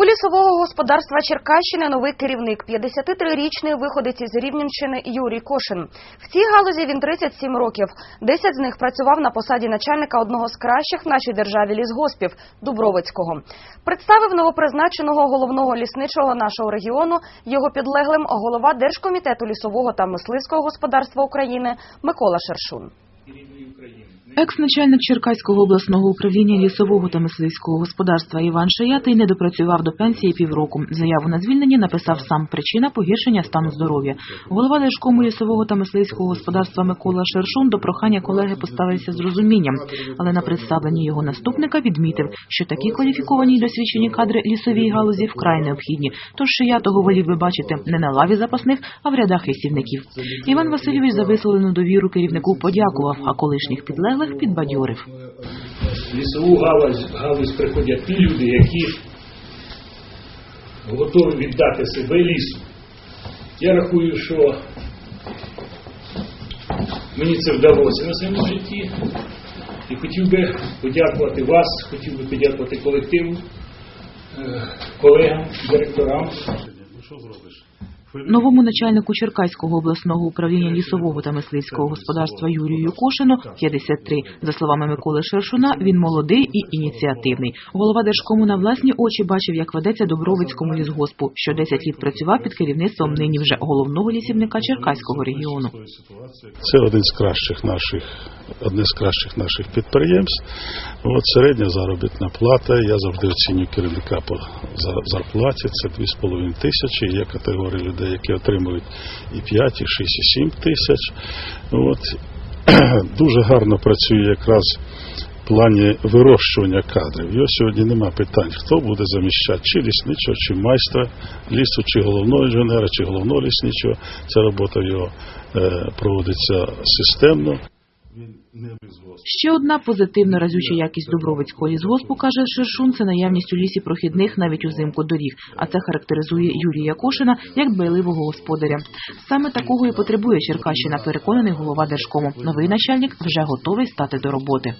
У лісового господарства Черкащини новий керівник – 53-річний виходець із Рівненщини Юрій Кошин. В цій галузі він 37 років. 10 з них працював на посаді начальника одного з кращих в нашій державі лісгоспів – Дубровицького. Представив новопризначеного головного лісничого нашого регіону його підлеглим голова Держкомітету лісового та мисливського господарства України Микола Шершун. Екс-начальник Черкаського обласного управління лісового та мисливського господарства Іван Шаятий не допрацював до пенсії півроку. Заяву на звільнення написав сам. Причина погіршення стану здоров'я. Голова Держкому лісового та мисливського господарства Микола Шершун до прохання колеги поставився з розумінням, але на представленні його наступника відмітив, що такі кваліфіковані й досвідчені кадри лісовій галузі вкрай необхідні. Тож Шаятого волів би бачити не на лаві запасних, а в рядах лісівників. Іван Васильович за висловлену довіру керівнику подякував, а колишніх підлеглих підбадьорив. Лісову галузь, галузь приходять ті люди, які готові віддати себе лісу. Я рахую, що мені це вдалося на своєму житті. І хотів би подякувати вас, хотів би подякувати колективу, е, колегам, директорам. Новому начальнику Черкаського обласного управління лісового та мисливського господарства Юрію Кошину 53. За словами Миколи Шершуна, він молодий і ініціативний. Голова Держкому на власні очі бачив, як ведеться Добровицькому лісгоспу, що 10 літ працював під керівництвом нині вже головного лісівника Черкаського регіону. Це один з кращих наших, одне з кращих наших підприємств. От середня заробітна плата. Я завжди оцінюю керівника по зарплаті. Це 2,5 тисячі. Є категорії людей, які отримують і 5, і 6, і 7 тисяч. От. Дуже гарно працює якраз в плані вирощування кадрів. Його сьогодні нема питань, хто буде заміщати, чи лісничого, чи майстра лісу, чи головного інженера, чи головного лісничого. Ця робота його е, проводиться системно. Ще одна позитивна разюча якість Дубровицького лісгоспу, каже Шершун, це наявність у лісі прохідних навіть узимку доріг, а це характеризує Юрія Кошина як дбайливого господаря. Саме такого і потребує Черкащина, переконаний голова Держкому. Новий начальник вже готовий стати до роботи.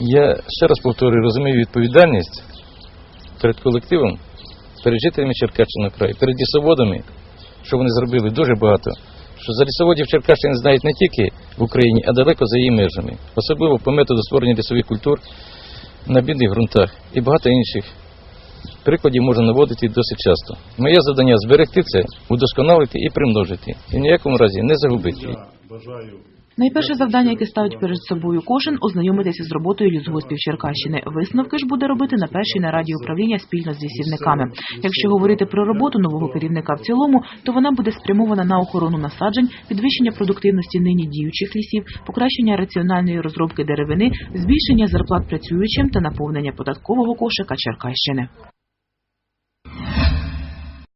Я ще раз повторюю, розумію відповідальність перед колективом, перед жителями Черкащини краю, перед лісоводами, що вони зробили дуже багато. Що за лісоводів Черкащини знають не тільки в Україні, а далеко за її межами, особливо по методу створення лісових культур на бідних ґрунтах і багато інших прикладів можна наводити досить часто. Моє завдання зберегти це, удосконалити і примножити, і в ніякому разі не загубити. її. Найперше завдання, яке ставить перед собою кожен, ознайомитися з роботою лісгоспів Черкащини. Висновки ж буде робити на першій нараді управління спільно з лісівниками. Якщо говорити про роботу нового керівника в цілому, то вона буде спрямована на охорону насаджень, підвищення продуктивності нині діючих лісів, покращення раціональної розробки деревини, збільшення зарплат працюючим та наповнення податкового кошика Черкащини.